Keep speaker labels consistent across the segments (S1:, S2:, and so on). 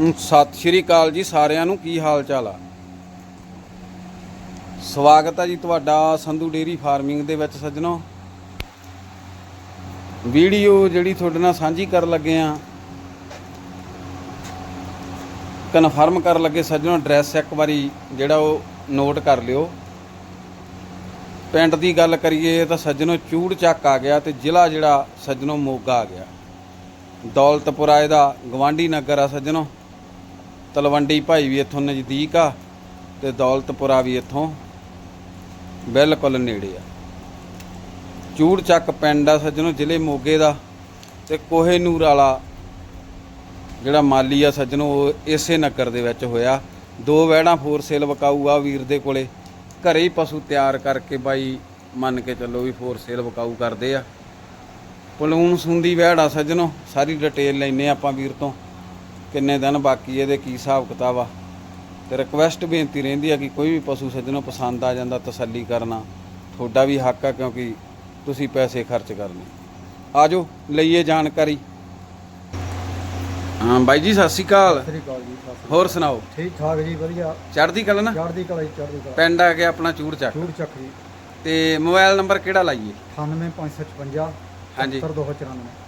S1: ਸਤਿ ਸ਼੍ਰੀ ਅਕਾਲ ਜੀ ਸਾਰਿਆਂ ਨੂੰ, ਕੀ ਹਾਲ ਚਾਲ ਆ? ਸਵਾਗਤ ਆ ਜੀ ਤੁਹਾਡਾ ਸੰਧੂ ਡੇਰੀ ਫਾਰਮਿੰਗ ਦੇ ਵਿੱਚ ਸੱਜਣੋ। ਵੀਡੀਓ ਜਿਹੜੀ ਤੁਹਾਡੇ ਨਾਲ ਸਾਂਝੀ ਕਰਨ ਲੱਗੇ ਆ ਕਨਫਰਮ ਕਰਨ ਲੱਗੇ ਸੱਜਣੋ ਐਡਰੈਸ ਇੱਕ ਵਾਰੀ ਜਿਹੜਾ ਉਹ ਨੋਟ ਕਰ ਲਿਓ। ਪਿੰਡ ਦੀ ਗੱਲ ਕਰੀਏ ਤਾਂ ਸੱਜਣੋ ਚੂੜ ਚੱਕ ਆ ਗਿਆ ਤੇ ਜ਼ਿਲ੍ਹਾ ਜਿਹੜਾ ਸੱਜਣੋ ਮੋਗਾ ਆ ਗਿਆ। ਦੌਲਤਪੁਰਾ ਇਹਦਾ ਗਵਾਂਢੀ ਨਗਰ ਆ ਸੱਜਣੋ। ਤਲਵੰਡੀ ਭਾਈ ਵੀ ਇੱਥੋਂ ਨਜ਼ਦੀਕ ਆ ਤੇ ਦੌਲਤਪੁਰਾ ਵੀ ਇੱਥੋਂ ਬਿਲਕੁਲ ਨੇੜੇ ਆ। ਚੂੜ ਚੱਕ ਪਿੰਡ ਆ ਸੱਜਣੋ, ਜ਼ਿਲ੍ਹੇ ਮੋਗੇ ਦਾ ਤੇ ਕੋਹੇਨੂਰ ਵਾਲਾ ਜਿਹੜਾ ਮਾਲੀ ਆ ਸੱਜਣੋ, ਉਹ ਇਸੇ ਨਗਰ ਦੇ ਵਿੱਚ ਹੋਇਆ। ਦੋ ਵਹਿੜਾਂ ਫੋਰ ਸੇਲ ਵਕਾਊ ਆ ਵੀਰ ਦੇ ਕੋਲੇ। ਘਰੇ ਹੀ ਪਸ਼ੂ ਤਿਆਰ ਕਰਕੇ ਬਾਈ ਮੰਨ ਕੇ ਚੱਲੋ ਵੀ ਫੋਰ ਸੇਲ ਵਕਾਊ ਕਰਦੇ ਆ। ਪਲੂਨ ਸੁੰਦੀ ਵਹਿੜ ਆ ਸੱਜਣੋ, ਸਾਰੀ ਡਿਟੇਲ ਲੈਨੇ ਆਪਾਂ ਵੀਰ ਤੋਂ। ਕਿੰਨੇ ਦਿਨ ਬਾਕੀ ਇਹਦੇ ਕੀ ਹਿਸਾਬ ਕਿਤਾਬ ਆ? ਤੇ ਰਿਕਵੈਸਟ ਬੇਨਤੀ ਰਹਿੰਦੀ ਆ ਕਿ ਕੋਈ ਵੀ ਪਸ਼ੂ ਸੱਜਣੋ ਪਸੰਦ ਆ ਜਾਂਦਾ ਤਸੱਲੀ ਕਰਨਾ। ਤੁਹਾਡਾ ਵੀ ਹੱਕ ਆ ਕਿਉਂਕਿ ਤੁਸੀਂ ਪੈਸੇ ਖਰਚ ਕਰਨੇ। ਆਜੋ ਲਈਏ ਜਾਣਕਾਰੀ। ਹਾਂ ਬਾਈ ਜੀ ਸਤਿ ਸ਼੍ਰੀ ਅਕਾਲ।
S2: ਸਤਿ ਸ੍ਰੀ ਅਕਾਲ ਜੀ ਸਤਿ ਸ੍ਰੀ
S1: ਹੋਰ ਸੁਣਾਓ।
S2: ਠੀਕ ਠਾਕ ਜੀ ਵਧੀਆ।
S1: ਚੜ੍ਹਦੀ ਕਲਾ ਨਾ?
S2: ਚੜ੍ਹਦੀ ਕਲਾ ਜੀ ਚੜ੍ਹਦੀ ਕਲਾ।
S1: ਪਿੰਡ ਆ ਗਿਆ ਆਪਣਾ ਚੂੜ ਚੱਕ।
S2: ਚੂੜ ਚੱਕ ਜੀ।
S1: ਤੇ ਮੋਬਾਈਲ ਨੰਬਰ ਕਿਹੜਾ ਲਾਈਏ?
S2: 98556
S1: ਹਾਂਜੀ।
S2: 73294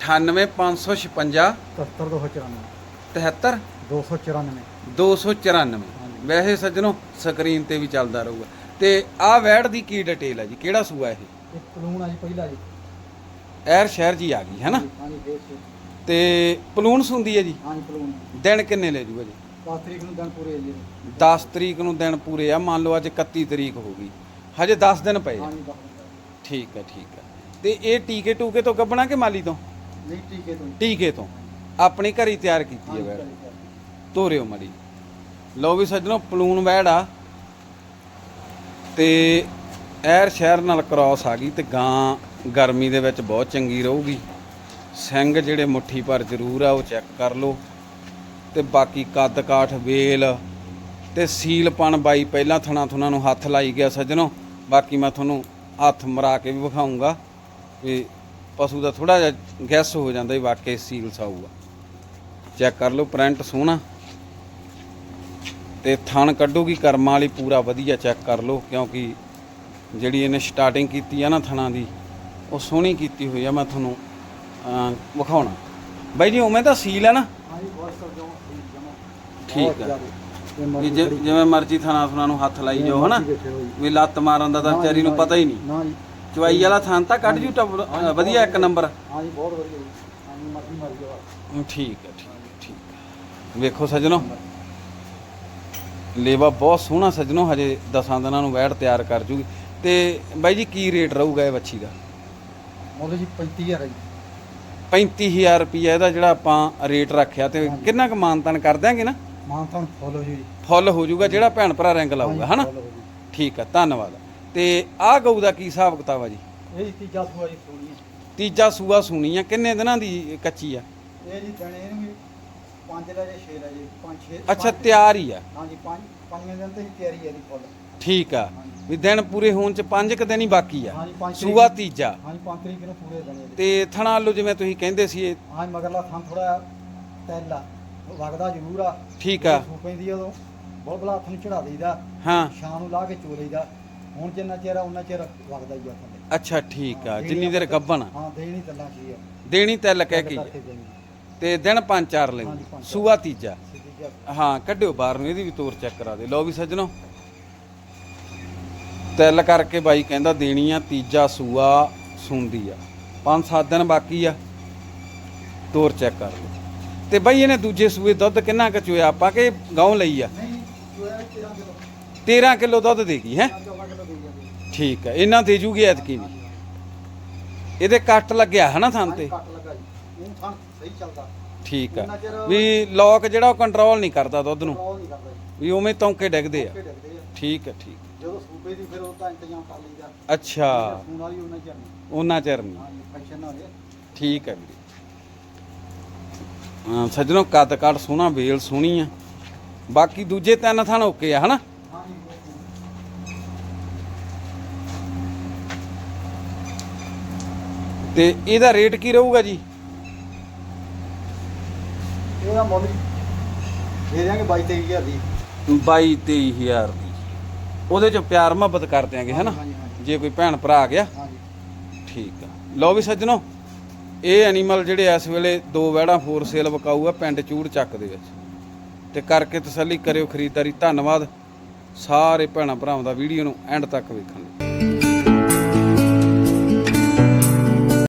S1: 98556
S2: 73294
S1: 73
S2: 294
S1: 294 ਵੈਸੇ ਸੱਜਣੋ ਸਕਰੀਨ ਤੇ ਵੀ ਚੱਲਦਾ ਰਹੂਗਾ। ਤੇ ਆਹ ਵੈੜ ਦੀ ਕੀ ਡਿਟੇਲ ਹੈ ਜੀ? ਕਿਹੜਾ ਸੂਆ ਇਹ?
S2: ਇੱਕ ਪਲੂਣ ਆ ਜੀ ਪਹਿਲਾ ਜੀ।
S1: ਐਰ ਸ਼ਹਿਰ ਜੀ ਆ ਗਈ ਹੈ ਨਾ
S2: ਹਾਂਜੀ ਦੇਖ ਜੀ
S1: ਤੇ ਪਲੂਣ ਸੁੰਦੀ ਹੈ ਜੀ?
S2: ਹਾਂਜੀ ਪਲੂਣ।
S1: ਦਿਨ ਕਿੰਨੇ ਲੈ ਜੂਗਾ ਜੀ?
S2: 10 ਤਰੀਕ ਨੂੰ ਦਿਨ ਪੂਰੇ ਆ ਜੀ।
S1: 10 ਤਰੀਕ ਨੂੰ ਦਿਨ ਪੂਰੇ ਆ ਮੰਨ ਲਓ ਅੱਜ 31 ਤਰੀਕ ਹੋ ਗਈ। ਹਜੇ 10 ਦਿਨ ਪਏ ਆ।
S2: ਹਾਂਜੀ ਦਸ
S1: ਠੀਕ ਹੈ ਠੀਕ ਹੈ ਤੇ ਇਹ ਟੀਕੇ ਟੂਕੇ ਤੋਂ ਗੱਬਣਾ ਕਿ ਮਾਲੀ ਤੋਂ?
S2: ਨਹੀਂ ਟੀਕੇ ਤੋਂ।
S1: ਟੀਕੇ ਤੋਂ। ਆਪਣੀ ਘਰੀ ਤਿਆਰ ਕੀਤੀ ਹੈ ਵੈੜ ਤੋਰਿਓ ਮੜੀ। ਲਓ ਵੀ ਸੱਜਣੋ, ਪਲੂਨ ਵੈੜ ਆ। ਤੇ ਐਰ ਸ਼ਹਿਰ ਨਾਲ ਕ੍ਰਾਸ ਆ ਗਈ ਤੇ ਗਾਂ ਗਰਮੀ ਦੇ ਵਿੱਚ ਬਹੁਤ ਚੰਗੀ ਰਹੂਗੀ। ਸਿੰਘ ਜਿਹੜੇ ਮੁੱਠੀ ਭਰ ਜ਼ਰੂਰ ਆ, ਉਹ ਚੈੱਕ ਕਰ ਲਓ। ਤੇ ਬਾਕੀ ਕੱਦ ਕਾਠ ਵੇਲ ਤੇ ਸੀਲਪਣ ਬਾਈ ਪਹਿਲਾਂ ਥਣਾ ਥੁਣਾ ਨੂੰ ਹੱਥ ਲਾਈ ਗਿਆ ਸੱਜਣੋ। ਬਾਕੀ ਮੈਂ ਤੁਹਾਨੂੰ ਹੱਥ ਮਰਾ ਕੇ ਵੀ ਵਿਖਾਉਂਗਾ ਵੀ ਪਸ਼ੂ ਦਾ ਥੋੜਾ ਜਿਹਾ ਗੈਸ ਹੋ ਜਾਂਦਾ ਵੀ ਵਾਕਈ ਸੀਲ ਸਾਊਗਾ ਚੈੱਕ ਕਰ ਲਓ ਪ੍ਰਿੰਟ ਸੋਹਣਾ। ਤੇ ਥਣ ਕੱਢੂਗੀ ਕਰਮਾਂ ਵਾਲੀ ਪੂਰਾ ਵਧੀਆ ਚੈੱਕ ਕਰ ਲਓ ਕਿਉਂਕਿ ਜਿਹੜੀ ਇਹਨੇ ਸਟਾਰਟਿੰਗ ਕੀਤੀ ਆ ਨਾ ਥਣਾਂ ਦੀ ਉਹ ਸੋਹਣੀ ਕੀਤੀ ਹੋਈ ਆ ਮੈਂ ਤੁਹਾਨੂੰ ਵਿਖਾਉਣਾ। ਬਾਈ ਜੀ ਉਵੇਂ ਤਾਂ ਸੀਲ ਹੈ ਨਾ? ਠੀਕ ਆ। ਵੀ ਜਿਵੇਂ ਮਰਜ਼ੀ ਥਣਾ ਥਣਾ ਨੂੰ ਹੱਥ ਲਾਈ ਜਾਓ ਹਨਾ? ਵੀ ਲੱਤ ਮਾਰਨ ਦਾ ਤਾਂ ਵਿਚਾਰੀ ਨੂੰ ਪਤਾ ਹੀ ਨਹੀਂ। ਚਵਾਈ ਵਾਲਾ ਥਣ ਤਾਂ ਕੱਢ ਜੂ ਵਧੀਆ ਇੱਕ ਨੰਬਰ।
S2: ਹਾਂਜੀ ਬਹੁਤ ਵਧੀਆ
S1: ਹੈ ਹੈ ਠੀਕ ਹੈ ਵੇਖੋ ਸੱਜਣੋ। ਲੇਵਾ ਬਹੁਤ ਸੋਹਣਾ ਸੱਜਣੋ ਹਜੇ ਦਸਾਂ ਦਿਨਾਂ ਨੂੰ ਵੈੜ ਤਿਆਰ ਕਰ ਜੂਗੀ। ਤੇ ਬਾਈ ਜੀ ਕੀ ਰੇਟ ਰਹੂਗਾ ਇਹ ਵੱਛੀ ਦਾ?
S2: ਮੁੱਲ ਜੀ 35000 ਹੈ ਜੀ।
S1: 35000 ਰੁਪਈਆ ਇਹਦਾ ਜਿਹੜਾ ਆਪਾਂ ਰੇਟ ਰੱਖਿਆ ਤੇ ਕਿੰਨਾ ਕੁ ਮਾਨਤਨ ਕਰ ਦਿਆਂਗੇ ਨਾ?
S2: ਮਾਨਤਾਨ ਫੋਲੋ ਜੀ
S1: ਫੁੱਲ ਹੋ ਜਾਊਗਾ ਜਿਹੜਾ ਭੈਣ ਭਰਾ ਰੈਂਕ ਲਾਊਗਾ ਹਨਾ?
S2: ਹੋ।
S1: ਠੀਕ ਹੈ ਧੰਨਵਾਦ। ਤੇ ਆਹ ਗਊ ਦਾ ਕੀ ਹਿਸਾਬ ਕਿਤਾਬ ਆ ਜੀ?
S2: ਇਹ ਤੀਜਾ ਸੂਆ ਜੀ ਸੋਣੀ ਹੈ
S1: ਤੀਜਾ ਸੂਆ ਸੂਣੀ ਆ ਕਿੰਨੇ ਦਿਨਾਂ ਦੀ ਕੱਚੀ ਆ?
S2: ਇਹ ਜੀ ਦਣੇ ਇਹਨੂੰ 5 ਲੈ ਜੇ 6 ਲੈ ਜੇ 5 6
S1: ਅੱਛਾ ਤਿਆਰ ਹੀ ਆ।
S2: ਹਾਂਜੀ 5 ਪੰਜਵੇਂ ਦਿਨ ਤੇ ਹੀ ਤਿਆਰੀ ਹੈ ਦੀ ਫੁੱਲ
S1: ਠੀਕ ਆ। ਵੀ ਦਿਨ ਪੂਰੇ ਹੋਣ ਚ ਪੰਜ ਕੁ ਦਿਨ ਹੀ ਬਾਕੀ ਆ।
S2: ਹਾਂਜੀ, ਪੰਜ ਤਰੀਕ
S1: ਸੂਆ
S2: ਨੂੰ।
S1: ਤੀਜਾ।
S2: ਹਾਂਜੀ 5 ਤਰੀਕ ਨੂੰ ਪੂਰੇ ਦਣੇ ਦੇ
S1: ਤੇ ਥਣਾ ਲੋ ਜਿਵੇਂ ਤੁਸੀਂ ਕਹਿੰਦੇ ਸੀ ਇਹ।
S2: ਹਾਂਜੀ ਮਗਰਲਾ ਥਾਂ ਥੋੜਾ ਤੈਲਾ ਵਗਦਾ ਜ਼ਰੂਰ ਆ।
S1: ਠੀਕ ਆ।
S2: ਸੂ ਪੈਂਦੀ ਆ ਉਦੋਂ। ਬਹੁਤ ਬਲਾ ਹੱਥ ਨੂੰ ਚੜਾ ਦੇਈਦਾ।
S1: ਹਾਂ।
S2: ਸ਼ਾਮ ਨੂੰ ਲਾ ਕੇ ਚੋ ਲਈਦਾ। ਹੁਣ ਜਿੰਨਾ ਚਿਰ ਆ ਉਹਨਾਂ ਚਿਰ ਵਗਦਾ ਹੀ ਆ ਥੱਲੇ।
S1: ਅੱਛਾ ਠੀਕ ਆ। ਜਿੰਨੀ ਦੇਰ ਆ।
S2: ਹਾਂ ਦੇਣੀ ਤੱਲਾ ਕੀ ਆ।
S1: ਦੇਣੀ ਤਿਲ ਕਹਿ ਕੇ ਹੀ ਆ।
S2: ਕਰਕੇ ਦੇਣੀ
S1: ਤੇ ਦਿਨ ਪੰਜ ਚਾਰ
S2: ਚਾਰ।
S1: ਸੂਆ ਤੀਜਾ। ਹਾਂ ਕੱਢਿਓ ਬਾਹਰ ਨੂੰ ਇਹਦੀ ਵੀ ਤੋਰ ਚੈੱਕ ਕਰਾ ਦੇ। ਲਓ ਵੀ ਸੱਜਣੋ। ਤਿਲ ਕਰਕੇ ਬਾਈ ਕਹਿੰਦਾ ਦੇਣੀ ਆ ਤੀਜਾ ਸੂਆ ਸੁੰਦੀ ਆ। ਪੰਜ ਸੱਤ ਦਿਨ ਬਾਕੀ ਆ। ਤੋਰ ਚੈੱਕ ਕਰ ਲਓ। ਤੇ ਬਾਈ ਇਹਨੇ ਦੂਜੇ ਸੂਏ ਦੁੱਧ ਕਿੰਨਾ ਕੁ ਚੋਇਆ? ਆਪਾਂ ਕਿ ਗਾਉਂ ਲਈ ਆ?
S2: ਨਹੀਂ ਜੋ ਹੈ 13 ਕਿਲੋ।
S1: 13 ਕਿਲੋ ਦੁੱਧ ਦੇਗੀ ਹੈ?
S2: 14 ਕਿਲੋ ਦੇ ਜਾਂਦੀ
S1: ਠੀਕ ਆ ਇਹਨਾਂ ਦੇ ਜੂਗੀ ਐਤਕੀ ਵੀ। ਇਹਦੇ ਕੱਟ ਲੱਗਿਆ ਹਨਾ ਥਣ ਤੇ?
S2: ਕੱਟ ਲੱਗਾ ਜੀ। ਉਹ ਥਾਂ ਸਹੀ ਚੱਲਦਾ।
S1: ਠੀਕ ਆ।
S2: ਚਿਰ
S1: ਵੀ ਲੋਕ ਜਿਹੜਾ ਉਹ ਕੰਟਰੋਲ ਨਹੀਂ ਕਰਦਾ ਦੁੱਧ ਨੂੰ।
S2: ਕੰਟਰੋਲ ਨਹੀਂ ਕਰਦਾ ਜੀ।
S1: ਵੀ ਉਵੇਂ ਤੌਂਕੇ ਡਿੱਗਦੇ ਆ। ਠੀਕ ਆ ਠੀਕ
S2: ਜਦੋਂ ਸੂਬੇ ਦੀ ਫਿਰ ਉਹ ਤਾਂ ਇੰਤਜ਼ਾਮ ਕਰ ਲਈਦਾ।
S1: ਅੱਛਾ।
S2: ਵਾਲੀ ਉਹਨਾਂ ਚਿਰ ਨਹੀਂ।
S1: ਉਹਨਾਂ ਚਿਰ ਨਹੀਂ।
S2: ਹਾਂ ਫੰਕਸ਼ਨ ਨਾ ਹੋਵੇ
S1: ਠੀਕ ਹੈ ਵੀਰੇ। ਸੱਜਣੋ ਕੱਦ ਕੱਟ ਸੋਹਣਾ ਵੇਲ ਸੋਹਣੀ ਆ। ਬਾਕੀ ਦੂਜੇ ਤਿੰਨ ਥਣ ਓਕੇ ਆ ਹਨਾ?
S2: ਹਾਂ ਜੀ
S1: ਤੇ ਇਹਦਾ ਰੇਟ ਕੀ ਰਹੂਗਾ ਜੀ?
S2: ਇਹਦਾ ਮੁੱਲ ਦੇ ਦਿਆਂਗੇ 22 23000 ਦੀ।
S1: 22 23000 ਦੀ। ਉਹਦੇ ਚ ਪਿਆਰ ਮੁਹੱਬਤ ਕਰ ਦਿਆਂਗੇ ਹੈਨਾ
S2: ਹਾਂਜੀ ਹਾਂਜੀ
S1: ਜੇ ਕੋਈ ਭੈਣ ਭਰਾ ਆ ਗਿਆ।
S2: ਹਾਂਜੀ।
S1: ਠੀਕ ਆ। ਲਓ ਵੀ ਸੱਜਣੋ ਇਹ ਐਨੀਮਲ ਜਿਹੜੇ ਇਸ ਵੇਲੇ ਦੋ ਵਹਿੜਾਂ ਫੋਰ ਸੇਲ ਵਿਕਾਊ ਆ ਪਿੰਡ ਚੂੜ ਚੱਕ ਦੇ ਵਿੱਚ। ਤੇ ਕਰਕੇ ਤਸੱਲੀ ਕਰਿਓ ਖਰੀਦਦਾਰੀ। ਧੰਨਵਾਦ। ਸਾਰੇ ਭੈਣਾਂ ਭਰਾਵਾਂ ਦਾ ਵੀਡੀਓ ਨੂੰ ਐਂਡ ਤੱਕ ਵੇਖਣ ਲਈ।